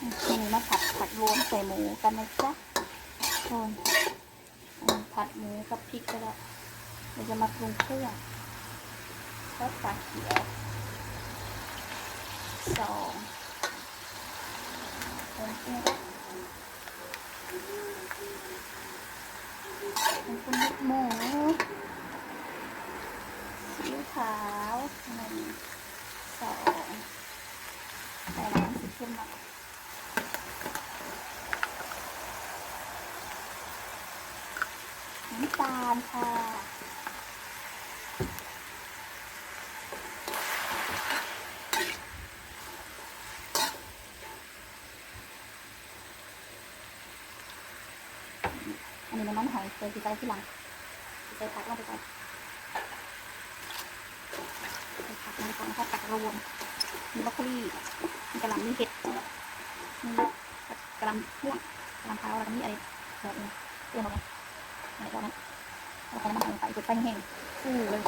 นี่มาผัดผัดรวมใส่หมูกันนะจ๊ะคนอันผัดหมูกับพริกก็แล้วเราจะมาปรุงเครื่องซอสฝาเขียวสองคนเองเป็นคนลูกหมูซีอิ๊วขาวหนึ่งสองใส่น้ำสีเข้มหน่อย น้ำตาลค่ะอันนี้น้ำมันหอยเจอที่ใส่ที่หลังใส่ผักลงไปก่อนใส่ผักลงไปก่อนนะคะตักรวมมีบรอกโคลีมีกระหล่ำมีเห็ดมีกระหล่ำม่วงกระหล่ำขาวแล้วก็มีอะไรแบบนี้เตรียมเอาไว้ ไหนตอนนั้นเอาไปน้ำมันลงไปเปิดไฟแห้งฟูเลย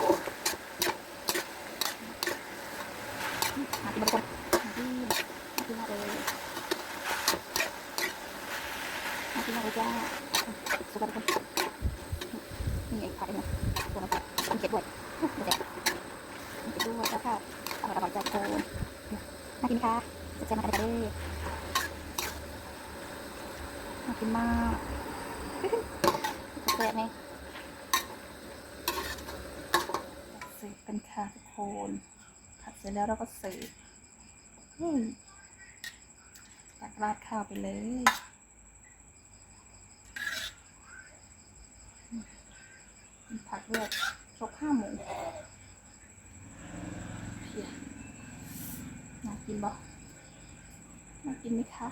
มาที่บริการมาที่มาที่มาเลยมาที่มาเลยจ้าสุกทุกคนนี่ไอ้ผัดเนี่ยตัวมันผัดมันเก็บด้วยมันเก็บมันเก็บด้วยแล้วค่ะอร่อยอร่อยจากโคนน่ากินค่ะจะเจอมากันเลยน่ากินมาก แซ่บไหมเสิร์ฟกันค่ะทุกคนผัดเสร็จแล้วเราก็เสิร์ฟตักราดข้าวไปเลยผักด้วยครบห้าหมูเพียน่ากินบ่น่ากินไหมคะ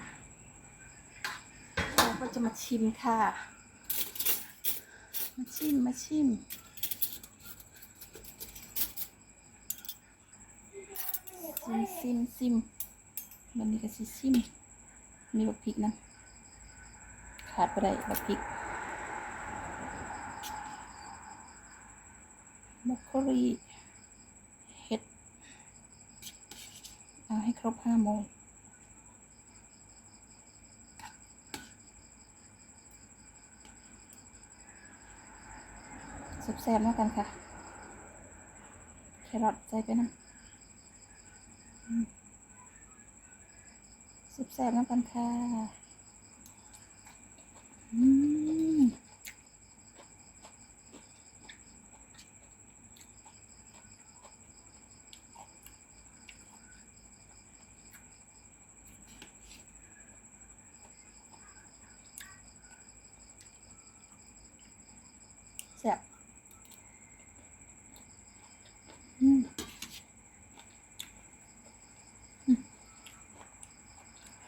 เราก็จะมาชิมค่ะ มาชิม มาชิม ซิมซิมซิมมันนี้ก็สิซิมมีบักพริกนะขาดไปได้บักพริกบรอกโคลีเห็ด เอาให้ครบห้าโมง แซ่บๆแล้วกันค่ะ แครอทใส่ไปนะสุบๆแสบน้ำกันค่ะแซ่บ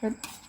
เผ็ด